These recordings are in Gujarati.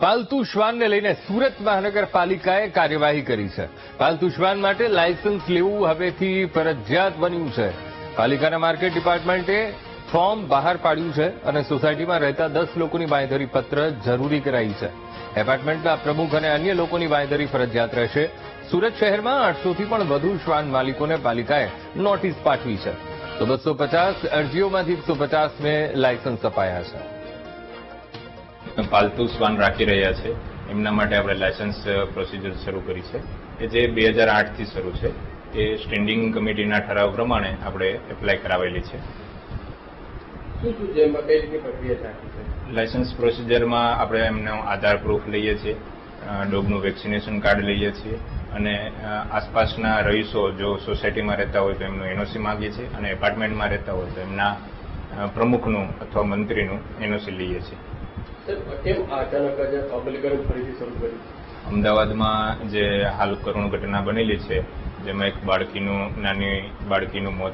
પાલતુ શ્વાનને લઈને સુરત મહાનગરપાલિકાએ કાર્યવાહી કરી છે. પાલતુ શ્વાન માટે લાયસન્સ લેવું હવેથી ફરજિયાત બન્યું છે. પાલિકાના માર્કેટ ડિપાર્ટમેન્ટે ફોર્મ બહાર પાડ્યું છે અને સોસાયટીમાં રહેતા દસ લોકોની બાંયધરી પત્ર જરૂરી કરાઈ છે. એપાર્ટમેન્ટના પ્રમુખ અને અન્ય લોકોની બાંયધરી ફરજિયાત રહેશે. સુરત શહેરમાં આઠસોથી પણ વધુ શ્વાન માલિકોને પાલિકાએ નોટિસ પાઠવી છે. તો બસો પચાસ અરજીઓમાંથી એકસો પચાસને લાયસન્સ અપાયા છે. પાલતુ શ્વાન રાખી રહ્યા છે. એમના માટે આપણે લાયસન્સ પ્રોસિજર શરૂ કરી છે. કે જે બે હજાર આઠથી શરૂ છે એ સ્ટેન્ડિંગ કમિટીના ઠરાવ પ્રમાણે આપણે એપ્લાય કરાવેલી છે. લાયસન્સ પ્રોસિજરમાં આપણે એમનો આધાર પ્રૂફ લઈએ છીએ ડોગનું વેક્સિનેશન કાર્ડ લઈએ છીએ અને આસપાસના રહીશો જો સોસાયટીમાં રહેતા હોય તો એમનું એનઓસી માગીએ છીએ અને એપાર્ટમેન્ટમાં રહેતા હોય તો એમના પ્રમુખનું અથવા મંત્રીનું એનઓસી લઈએ છીએ. અમદાવાદમાં જે હાલ કરુણ ઘટના બનેલી છે, જેમાં એક બાળકીનું, નાની બાળકીનું મોત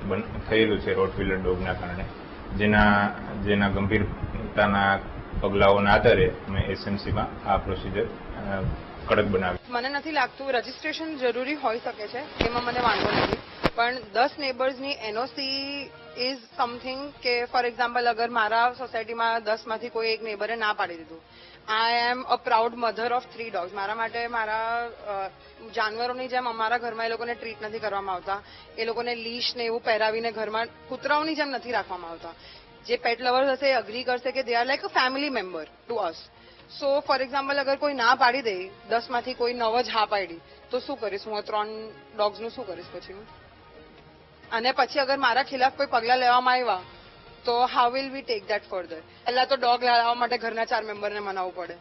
થયેલું છે, રોડ વ્હીલર ડોગના કારણે. જેના જેના ગંભીરતાના પગલાઓના આધારે અમે એસએમસીમાં આ પ્રોસિજર કડક બનાવી. મને નથી લાગતું રજીસ્ટ્રેશન જરૂરી હોઈ શકે છે, એમાં મને વાંધો નથી. પણ દસ નેબર્સની એનઓસી ઇઝ સમથિંગ કે ફોર એક્ઝામ્પલ અગર મારા સોસાયટીમાં દસમાંથી કોઈ એક નેબરે ના પાડી દીધું. I am a proud mother of three dogs મારા માટે મારા જાનવરોની જેમ અમારા ઘરમાં એ લોકોને ટ્રીટ નથી કરવામાં આવતા. એ લોકોને લીશ ને એવું પહેરાવીને ઘરમાં કૂતરાઓની જેમ નથી રાખવામાં આવતા. જે પેટ લવર્સ હશે એ અગ્રી કરશે કે they are like a family member to us so for example અગર કોઈ ના પાડી દે દસમાંથી કોઈ નવ જ હા પાડી તો શું કરીશ હું ત્રણ ડોગ્સનું શું કરીશ પછી અને પછી અગર મારા ખિલાફ કોઈ પગલા લેવામાં આવ્યા તો how will we take that further પહેલા તો ડોગ લાવવા માટે ઘરના ચાર મેમ્બરને મનાવવું પડે